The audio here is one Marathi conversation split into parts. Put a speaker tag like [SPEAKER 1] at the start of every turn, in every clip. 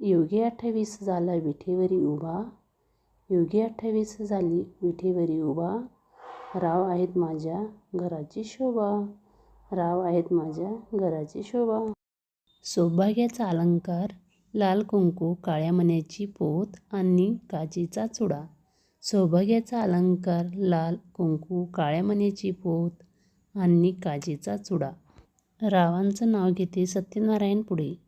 [SPEAKER 1] योगी अठ्ठावीस झाला विठेवरी उभा. योगी अठ्ठावीस झाली विठेवरी उभा. राव आहेत माझ्या घराची शोभा. राव आहेत माझ्या घराची शोभा. सौभाग्याचा अलंकार लाल कुंकू काळ्या मण्याची पोत आणि काचेचा चुडा. सौभाग्याचा अलंकार लाल कुंकू काळ्या मण्याची पोत आणि काचेचा चुडा. रावांचं नाव घेते सत्यनारायण पुढे.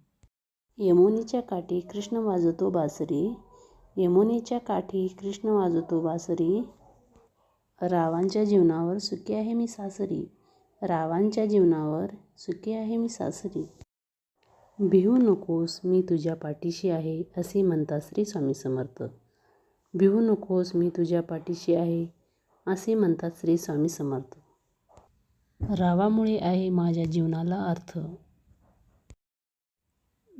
[SPEAKER 1] यमुनेच्या काठी कृष्ण वाजवतो बासरी. यमुनेच्या काठी कृष्ण वाजवतो बासरी. रावांच्या जीवनावर सुखी आहे मी सासरी. रावांच्या जीवनावर सुखी आहे मी सासरी. भिवू नकोस मी तुझ्या पाठीशी आहे असे म्हणतात श्री स्वामी समर्थ. भिवू नकोस मी तुझ्या पाठीशी आहे असे म्हणतात श्री स्वामी समर्थ. रावामुळे आहे माझ्या जीवनाला अर्थ.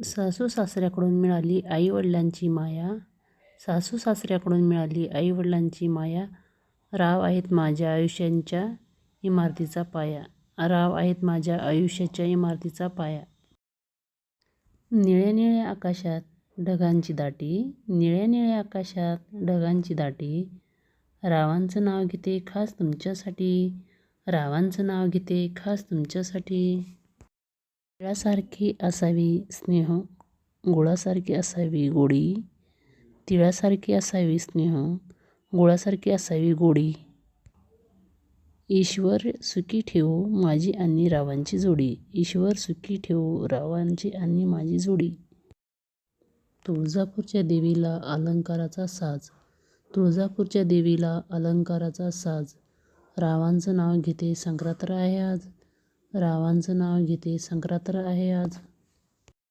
[SPEAKER 1] सासू सासऱ्याकडून मिळाली आईवडिलांची माया. सासू सासऱ्याकडून मिळाली आईवडिलांची माया. राव आहेत माझ्या आयुष्यांच्या इमारतीचा पाया. राव आहेत माझ्या आयुष्याच्या इमारतीचा पाया. निळ्या निळ्या आकाशात ढगांची दाटी. निळ्या निळ्या आकाशात ढगांची दाटी. रावांचं नाव घेते खास तुमच्यासाठी. रावांचं नाव घेते खास तुमच्यासाठी. तिळासारखी असावी स्नेह गुळासारखी असावी गोडी. तिळासारखी असावी स्नेह गुळासारखी असावी गोडी. ईश्वर सुखी ठेवो माझी आणि रावांची जोडी. ईश्वर सुखी ठेवो रावांची आणि माझी जोडी. तुळजापूरच्या देवीला अलंकाराचा साज. तुळजापूरच्या देवीला अलंकाराचा साज. रावांचं नाव घेते संक्रांत आहे आज. रावांचं नाव घेते संक्रांत आहे आज.